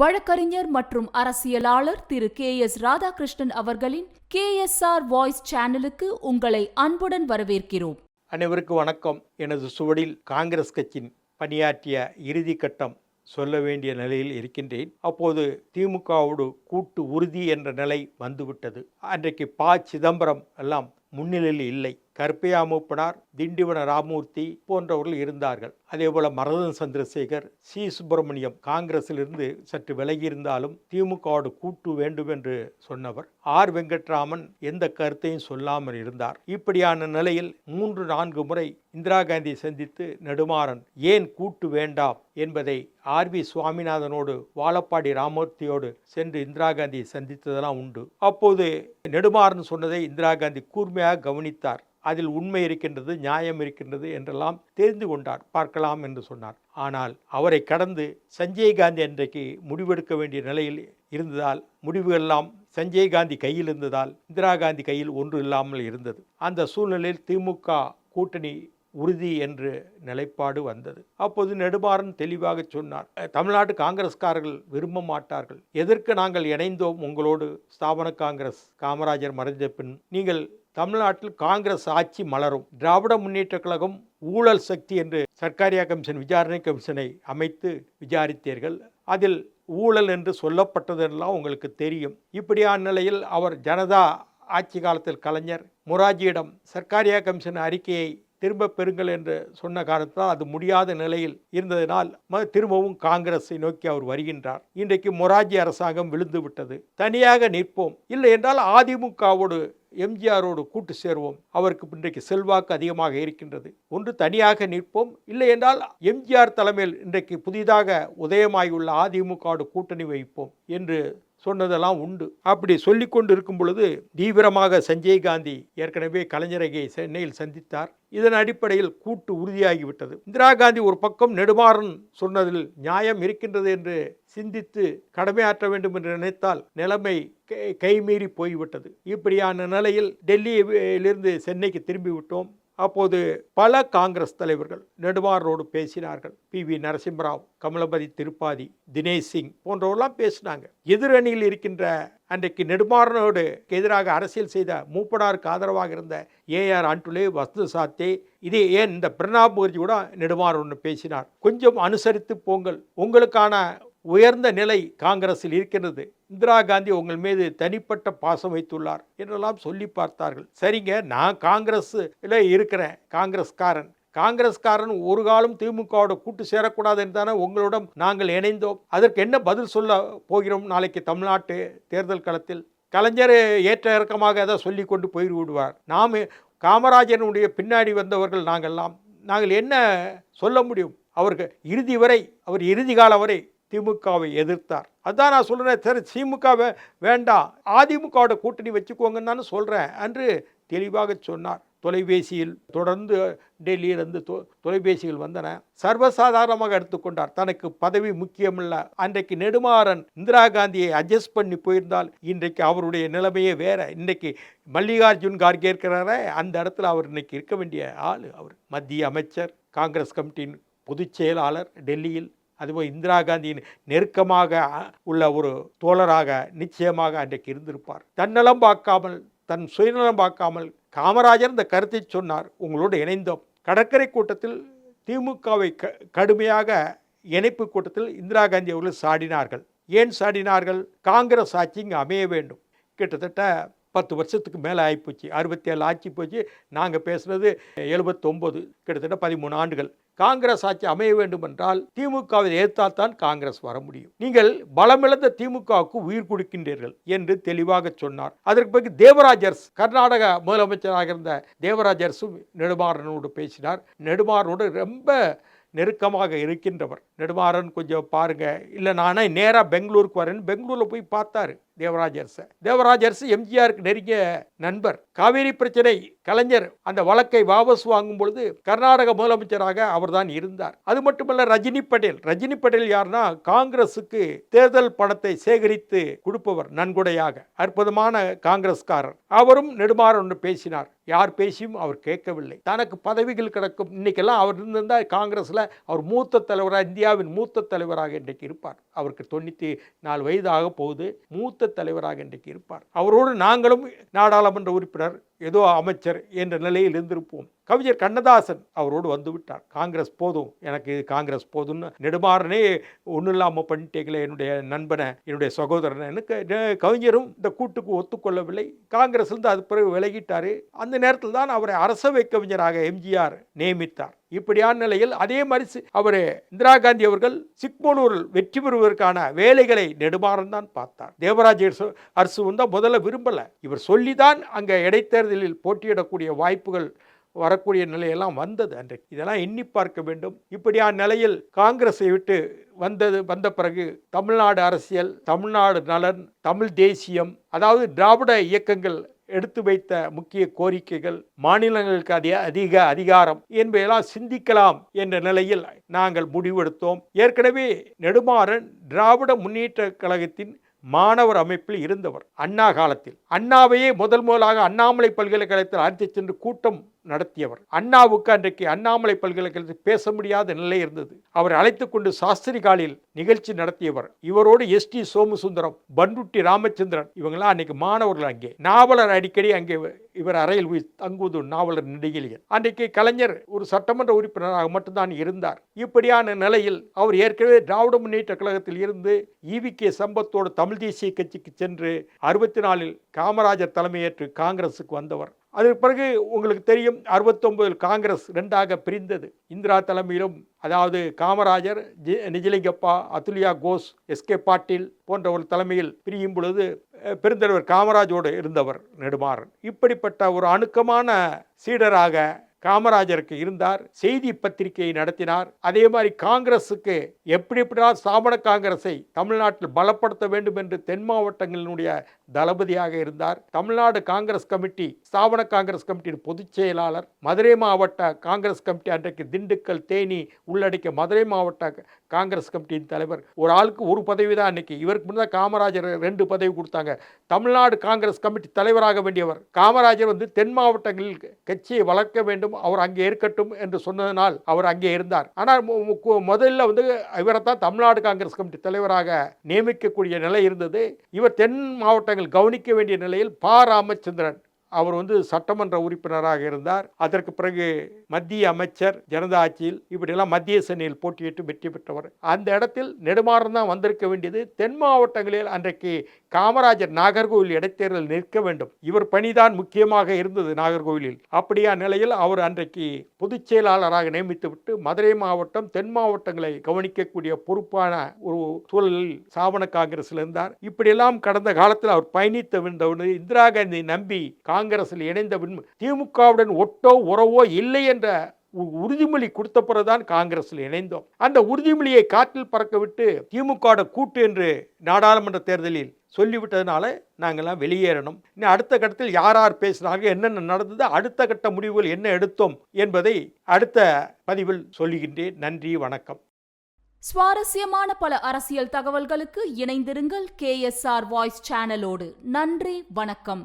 வழக்கறிஞர் மற்றும் அரசியலாளர் திரு கே எஸ் ராதாகிருஷ்ணன் அவர்களின் கே எஸ் ஆர் வாய்ஸ் சேனலுக்கு உங்களை அன்புடன் வரவேற்கிறோம். அனைவருக்கும் வணக்கம். எனது சுவடில் காங்கிரஸ் கட்சியின் பணியாற்றிய இறுதி கட்டம் சொல்ல வேண்டிய நிலையில் இருக்கின்றேன். அப்போது திமுகவோடு கூட்டு உறுதி என்ற நிலை வந்துவிட்டது. அன்றைக்கு ப. சிதம்பரம் எல்லாம் முன்னிலையில் இல்லை. கருப்பையா மூப்பனார் திண்டிவன ராமூர்த்தி போன்றவர்கள் இருந்தார்கள். அதே போல மரதன் சந்திரசேகர் சி. சுப்பிரமணியம் காங்கிரஸிலிருந்து சற்று விலகி இருந்தாலும் திமுகவோடு கூட்டு வேண்டும் என்று சொன்னவர். ஆர். வெங்கட்ராமன் எந்த கருத்தையும் சொல்லாமல் இருந்தார். இப்படியான நிலையில் மூன்று நான்கு முறை இந்திரா காந்தி சந்தித்து நெடுமாறன் ஏன் கூட்டு வேண்டாம்? என்பதை ஆர். வி. சுவாமிநாதனோடு வாழப்பாடி ராமூர்த்தியோடு சென்று இந்திரா காந்தியை சந்தித்ததெல்லாம் உண்டு. அப்போது நெடுமாறன் சொன்னதை இந்திரா காந்தி கூர்மையாக கவனித்தார். அதில் உண்மை இருக்கின்றது நியாயம் இருக்கின்றது என்றெல்லாம் தெரிந்து கொண்டார் பார்க்கலாம் என்று சொன்னார். ஆனால் அவரை கடந்து சஞ்சய் காந்தி அன்றைக்கு முடிவெடுக்க வேண்டிய நிலையில் இருந்ததால் முடிவுகள்லாம் சஞ்சய் காந்தி கையில் இருந்ததால் இந்திரா காந்தி கையில் ஒன்று இல்லாமல் இருந்தது. அந்த சூழ்நிலையில் திமுக கூட்டணி உறுதி என்று நிலைப்பாடு வந்தது. அப்போது நெடுமாறன் தெளிவாக சொன்னார் தமிழ்நாட்டு காங்கிரஸ்காரர்கள் விரும்ப மாட்டார்கள். எதற்கு நாங்கள் இணைந்தோம் உங்களோடு? ஸ்தாபன காங்கிரஸ் காமராஜர் மறைந்த பின் நீங்கள் தமிழ்நாட்டில் காங்கிரஸ் ஆட்சி மலரும். திராவிட முன்னேற்ற கழகம் ஊழல் சக்தி என்று சர்க்காரியா கமிஷன் விசாரணை கமிஷனை அமைத்து விசாரித்தீர்கள். அதில் ஊழல் என்று சொல்லப்பட்டதெல்லாம் உங்களுக்கு தெரியும். இப்படியான நிலையில் அவர் ஜனதா ஆட்சி காலத்தில் கலைஞர் மொராஜியிடம் சர்க்காரியா கமிஷன் அறிக்கையை திரும்ப பெறுங்கள் என்று சொன்ன காரணத்தால் அது முடியாத நிலையில் இருந்ததினால் திரும்பவும் காங்கிரஸை நோக்கி அவர் வருகின்றார். இன்றைக்கு மொராஜி அரசாங்கம் விழுந்து விட்டது தனியாக நிற்போம். இல்லை என்றால் அதிமுகவோடு எம்ஜிஆரோடு கூட்டு சேருவோம். அவருக்கு இன்றைக்கு செல்வாக்கு அதிகமாக இருக்கின்றது. ஒன்று தனியாக நிற்போம். இல்லை என்றால் எம்ஜிஆர் தலைமையில் இன்றைக்கு புதிதாக உதயமாகியுள்ள அதிமுகவோடு கூட்டணி வைப்போம் என்று சொன்னதெல்லாம் உண்டு. அப்படி சொல்லி கொண்டு இருக்கும் பொழுது தீவிரமாக சஞ்சய் காந்தி ஏற்கனவே கலைஞரகை சென்னையில் சந்தித்தார். இதன் அடிப்படையில் கூட்டு உறுதியாகிவிட்டது. இந்திரா காந்தி ஒரு பக்கம் நெடுமாறன் சொன்னதில் நியாயம் இருக்கின்றது என்று சிந்தித்து கடமையாற்ற வேண்டும் என்று நினைத்தால் நிலைமை கைமீறி போய்விட்டது. இப்படியான நிலையில் டெல்லியிலிருந்து சென்னைக்கு திரும்பி விட்டோம் அப்போது பல காங்கிரஸ் தலைவர்கள் நெடுமாறோடு பேசினார்கள். பி. வி. நரசிம்மராவ் கமலபதி திருப்பாதி தினேஷ் சிங் போன்றவர்களாம் பேசினாங்க. எதிரணியில் இருக்கின்ற அன்றைக்கு நெடுமாறனோடு எதிராக அரசியல் செய்த மூப்பனாருக்கு ஆதரவாக இருந்த ஏஆர் ஆண்டுலே வஸ்து சாத்தே இதே ஏன் இந்த பிரணாப் முகர்ஜி கூட நெடுமாறன் பேசினார். கொஞ்சம் அனுசரித்து போங்கள். உங்களுக்கான உயர்ந்த நிலை காங்கிரஸில் இருக்கிறது இந்திரா காந்தி உங்கள் மீது தனிப்பட்ட பாசம் வைத்துள்ளார் என்றெல்லாம் சொல்லி பார்த்தார்கள். சரிங்க நான் காங்கிரஸில் இருக்கிறேன் காங்கிரஸ்காரன். காங்கிரஸ்காரன் ஒரு காலம் திமுகவோட கூட்டு சேரக்கூடாது என்று தானே உங்களிடம் நாங்கள் இணைந்தோம். அதற்கு என்ன பதில் சொல்ல போகிறோம் நாளைக்கு தமிழ்நாட்டு தேர்தல் களத்தில்? கலைஞர் ஏற்ற இறக்கமாக அதை சொல்லி கொண்டு போய் விடுவார். நாம் காமராஜனுடைய பின்னாடி வந்தவர்கள் நாங்கள்லாம். நாங்கள் என்ன சொல்ல முடியும்? அவருக்கு இறுதி வரை அவர் இறுதி காலம் வரை திமுகவை எதிர்த்தார். அதான் நான் சொல்கிறேன் சரி திமுகவை வேண்டாம் அதிமுகவோட கூட்டணி வச்சுக்கோங்கன்னு சொல்கிறேன் என்று தெளிவாக சொன்னார். தொலைபேசியில் தொடர்ந்து டெல்லியிலிருந்து தொ தொலைபேசிகள் வந்தன. சர்வசாதாரணமாக எடுத்துக்கொண்டார். தனக்கு பதவி முக்கியமில்ல. அன்றைக்கு நெடுமாறன் இந்திரா காந்தியை அட்ஜஸ்ட் பண்ணி போயிருந்தால் இன்றைக்கு அவருடைய நிலைமையே வேற. இன்றைக்கு மல்லிகார்ஜுன் கார்கே இருக்கிறார அந்த இடத்துல அவர் இன்னைக்கு இருக்க வேண்டிய ஆள் அவர். மத்திய அமைச்சர் காங்கிரஸ் கமிட்டியின் பொதுச் செயலாளர் டெல்லியில் அதுபோல் இந்திரா காந்தியின் நெருக்கமாக உள்ள ஒரு தோழராக நிச்சயமாக அன்றைக்கு இருந்திருப்பார். தன்னலம் பார்க்காமல் தன் சுயநலம் பார்க்காமல் காமராஜர் இந்த கருத்தை சொன்னார் உங்களோடு இணைந்தோம். கடற்கரை கூட்டத்தில் திமுகவை க கடுமையாக இணைப்பு கூட்டத்தில் இந்திரா காந்தி அவர்கள் சாடினார்கள். ஏன் சாடினார்கள்? காங்கிரஸ் ஆட்சி இங்கே அமைய வேண்டும். கிட்டத்தட்ட பத்து வருஷத்துக்கு மேலே ஆகிப்போச்சு அறுபத்தி ஏழு ஆட்சி போச்சு நாங்கள் பேசுகிறது எழுபத்தொம்போது கிட்டத்தட்ட பதிமூணு ஆண்டுகள். காங்கிரஸ் ஆட்சி அமைய வேண்டும் என்றால் திமுகவை எதிர்த்தால்தான் காங்கிரஸ் வர முடியும். நீங்கள் பலமிழந்த திமுகவுக்கு உயிர் கொடுக்கின்றீர்கள் என்று தெளிவாக சொன்னார். அதற்கு பிறகு தேவராஜர்ஸ் கர்நாடக முதலமைச்சராக இருந்த தேவராஜர்ஸும் நெடுமாறனோடு பேசினார். நெடுமாறனோடு ரொம்ப நெருக்கமாக இருக்கின்றவர். நெடுமாறன் கொஞ்சம் பாருங்க. இல்லை நானே நேராக பெங்களூருக்கு வரேன்னு பெங்களூரில் போய் பார்த்தாரு. தேவராஜ அரசு தேவராஜ அரசு எம்ஜிஆருக்கு நெருங்கிய நண்பர். காவேரி பிரச்சனை கலைஞர் அந்த வழக்கை வாபஸ் வாங்கும் பொழுது கர்நாடக முதலமைச்சராக அவர்தான் இருந்தார். அது மட்டுமல்ல ரஜினி பட்டேல் ரஜினி பட்டேல் யாருன்னா காங்கிரசுக்கு தேர்தல் பணத்தை சேகரித்து கொடுப்பவர் நன்கொடையாக அற்புதமான காங்கிரஸ்காரர். அவரும் நெடுமாறன் ஒன்று பேசினார். யார் பேசியும் அவர் கேட்கவில்லை. தனக்கு பதவிகள் கிடக்கும். இன்னைக்கெல்லாம் அவர் இருந்திருந்தால் காங்கிரஸில் அவர் மூத்த தலைவராக இந்தியாவின் மூத்த தலைவராக இன்றைக்கு இருப்பார். அவருக்கு தொண்ணூற்றி நாலு வயதாக போகுது மூத்த தலைவராக இன்றைக்கு இருப்பார். அவரோடு நாங்களும் நாடாளுமன்ற உறுப்பினர் ஏதோ அமைச்சர் என்ற நிலையில் இருந்திருப்போம். கவிஞர் கண்ணதாசன் அவரோடு வந்து விட்டார். காங்கிரஸ் போதும். எனக்கு இது காங்கிரஸ் போதும்னு நெடுமாறனே ஒன்றும் இல்லாமல் பண்ணிட்டீங்களே என்னுடைய நண்பனை என்னுடைய சகோதரனை. எனக்கு கவிஞரும் இந்த கூட்டுக்கு ஒத்துக்கொள்ளவில்லை. காங்கிரஸ்லேருந்து அது பிறகு விலகிட்டார். அந்த நேரத்தில் தான் அவரை அரசவை கவிஞராக எம்ஜிஆர் நியமித்தார். இப்படியான நிலையில் அதே மாதிரி அவர் இந்திரா காந்தி அவர்கள் சிக்மலூரில் வெற்றி பெறுவதற்கான வேலைகளை நெடுமாறன் தான் பார்த்தார். தேவராஜ் அரசு- வந்து முதல்ல விரும்பலை. இவர் சொல்லி தான் அங்கே தேர்தலில் போட்டியிடக்கூடிய வாய்ப்புகள் வரக்கூடிய நிலையெல்லாம் வந்தது அன்றைக்கு இதெல்லாம் எண்ணி பார்க்க வேண்டும். இப்படியான நிலையில் காங்கிரஸை விட்டு வந்தது வந்த பிறகு தமிழ்நாடு அரசியல் தமிழ்நாடு நலன் தமிழ் தேசியம் அதாவது திராவிட இயக்கங்கள் எடுத்து வைத்த முக்கிய கோரிக்கைகள் மாநிலங்களுக்கு அதிக அதிக அதிகாரம் என்பதையெல்லாம் சிந்திக்கலாம் என்ற நிலையில் நாங்கள் முடிவெடுத்தோம். ஏற்கனவே நெடுமாறன் திராவிட முன்னேற்ற கழகத்தின் மாணவர் அமைப்பில் இருந்தவர். அண்ணா காலத்தில். அண்ணாவையே முதல் முதலாக அண்ணாமலை பல்கலைக்கழகத்தில் அழைத்து சென்று கூட்டம் நடத்தியவர். அண்ணாவுக்கு அன்றைக்கு அண்ணாமலை பல்கலைக்கழகத்தில் பேச முடியாத நிலை இருந்தது. அவர் அழைத்து கொண்டு சாஸ்திரி காலில் நிகழ்ச்சி நடத்தியவர். இவரோடு எஸ் டி சோமசுந்தரம் பண்டுட்டி ராமச்சந்திரன் இவங்கெல்லாம் அன்னைக்கு மாணவர்கள் அங்கே. நாவலர் அடிக்கடி அங்கே இவர் அறையில் போய் தங்குவது நாவலர் நெடுகிலியன் அன்றைக்கு கலைஞர் ஒரு சட்டமன்ற உறுப்பினராக மட்டும்தான் இருந்தார். இப்படியான நிலையில் அவர் ஏற்கனவே திராவிட முன்னேற்ற கழகத்தில் இருந்து ஈவி கே சம்பத்தோடு தமிழ் தேசிய கட்சிக்கு சென்று அறுபத்தி நாலில் காமராஜர் தலைமையேற்று காங்கிரஸுக்கு வந்தவர். அதற்கு பிறகு உங்களுக்கு தெரியும் அறுபத்தொன்பதில் காங்கிரஸ் ரெண்டாக பிரிந்தது. இந்திரா தலைமையிலும் அதாவது காமராஜர் ஜி- நிஜலிங்கப்பா அதுலியா கோஸ் எஸ்கே பாட்டீல் போன்றவர் தலைமையில் பிரியும் பொழுது பெருந்தலைவர் காமராஜோடு இருந்தவர் நெடுமாறன். இப்படிப்பட்ட ஒரு அணுக்கமான சீடராக காமராஜருக்கு இருந்தார் செய்தி பத்திரிகையை நடத்தினார். அதே மாதிரி காங்கிரஸுக்கு எப்படி எப்படியா ஸ்தாபன காங்கிரஸை தமிழ்நாட்டில் பலப்படுத்த வேண்டும் என்று தென் மாவட்டங்களினுடைய தளபதியாக இருந்தார். தமிழ்நாடு காங்கிரஸ் கமிட்டி ஸ்தாபன காங்கிரஸ் கமிட்டியின் பொதுச் செயலாளர் மதுரை மாவட்ட காங்கிரஸ் கமிட்டி அன்றைக்கு திண்டுக்கல் தேனி உள்ளடக்கிய மதுரை மாவட்ட காங்கிரஸ் கமிட்டியின் தலைவர். ஒரு ஆளுக்கு ஒரு பதவி தான் அன்னைக்கு. இவருக்கு முன்னாடி காமராஜர் ரெண்டு பதவி கொடுத்தாங்க. தமிழ்நாடு காங்கிரஸ் கமிட்டி தலைவராக வேண்டியவர். காமராஜர் வந்து தென் மாவட்டங்களில் கட்சியை வளர்க்க வேண்டும். அவர் அங்கே இருக்கட்டும் என்று சொன்னதனால் அவர் அங்கே இருந்தார். ஆனால் முதல்ல வந்து இவரை தான் தமிழ்நாடு காங்கிரஸ் கமிட்டி தலைவராக நியமிக்கக்கூடிய நிலை இருந்தது. இவர் தென் மாவட்டங்கள் கவனிக்க வேண்டிய நிலையில் பா. ராமச்சந்திரன் அவர் வந்து சட்டமன்ற உறுப்பினராக இருந்தார். அதற்கு பிறகு மத்திய அமைச்சர் ஜனதா ஆட்சியில் இப்படியெல்லாம் மத்திய சென்னையில் போட்டியிட்டு வெற்றி பெற்றவர். அந்த இடத்தில் நெடுமாறன் தான் வந்திருக்க வேண்டியது. தென் மாவட்டங்களில் அன்றைக்கு காமராஜர் நாகர்கோவில் இடைத்தேர்தல் நிற்க வேண்டும். இவர் பணிதான் முக்கியமாக இருந்தது நாகர்கோவிலில். அப்படியா நிலையில் அவர் அன்றைக்கு பொதுச் செயலாளராக நியமித்து விட்டு மதுரை மாவட்டம் தென் மாவட்டங்களை கவனிக்கக்கூடிய பொறுப்பான ஒரு சூழலில் சாவண காங்கிரஸில் இருந்தார். இப்படியெல்லாம் கடந்த காலத்தில் அவர் பயணித்த இந்திரா காந்தி நம்பி காங்கிரஸில் இணைந்த பின் திமுகவுடன் ஒட்டோ உறவோ இல்லை என்ற உறுதிமொழி கொடுத்த பிறகுதான் காங்கிரஸில் இணைந்தோம். அந்த உறுதிமொழியை காற்றில் பறக்க விட்டு திமுக கூட்டு என்று நாடாளுமன்ற தேர்தலில் சொல்லிவிட்டதுனால நாங்கள்லாம் வெளியேறணும். இன்னும் அடுத்த கட்டத்தில் யார் யார் பேசினாங்க என்னென்ன நடந்தது அடுத்த கட்ட முடிவுகள் என்ன எடுத்தோம் என்பதை அடுத்த பதிவில் சொல்லுகின்றேன். நன்றி வணக்கம். சுவாரஸ்யமான பல அரசியல் தகவல்களுக்கு இணைந்திருங்கள் கேஎஸ்ஆர் வாய்ஸ் சேனலோடு. நன்றி வணக்கம்.